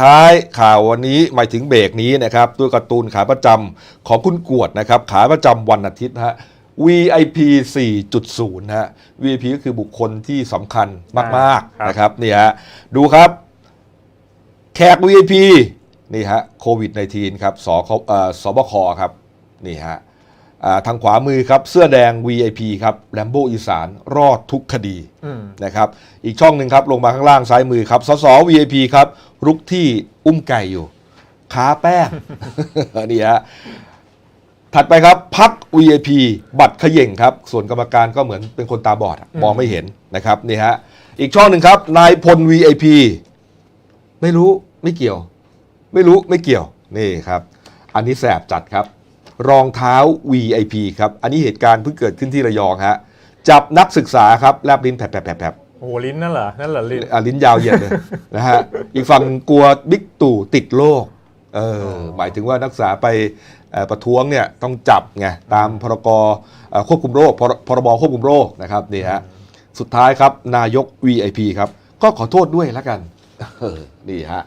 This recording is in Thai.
ท้ายข่าววันนี้หมายถึงเบรกนี้นะครับด้วยการ์ตูนขาประจำของคุณกวดนะครับขาประจำวันอาทิตย์นะฮะ VIP 4.0นะฮะ VIP ก็คือบุคคลที่สำคัญมากครับๆนะครับนี่ฮะดูครับ แขก VIP นี่ฮะโควิด -19 ครับสคเอ่อสบคครับ นี่ฮะอ่า ทางขวามือครับ เสื้อแดง VIP ครับแลมโบอีสานรอดทุกคดีอืมนะครับ อีกช่องหนึ่งครับ ลงมาข้างล่างซ้ายมือครับสส VIP ครับ รุกที่อุ้มไก่อยู่ขาแป้งนี่ฮะถัดไปครับพัก VIP บัตรเขย่งครับ ส่วนกรรมการก็เหมือนเป็นคนตาบอดอะมองไม่เห็นนะครับนี่ฮะอีกช่องหนึ่งครับนายพล VIP ไม่รู้ไม่เกี่ยว ไม่รู้ไม่เกี่ยวนี่ครับ อันนี้แสบจัดครับ รองเท้า VIP ครับ อันนี้เหตุการณ์เพิ่งเกิดขึ้นที่ระยองฮะ จับนักศึกษาครับแลบลิ้นแผลบแผลบแผลบแผลบโอ้โหลิ้นนั่นเหรอ นั่นเหรอลิ้นอะลิ้นยาวเหยียดเลย นะฮะ อีกฝั่งกลัวบิ๊กตู่ติดโรค เออออหมายถึงว่านักศึกษาไปเอ่อประท้วงเนี่ยต้องจับไงตามพรกเอ่อควบคุมโรคพรพรบควบคุมโรคนะครับนี่ฮะ สุดท้ายครับนายก VIP ครับ ก็ขอโทษด้วยแล้วกันเออนี่ฮะ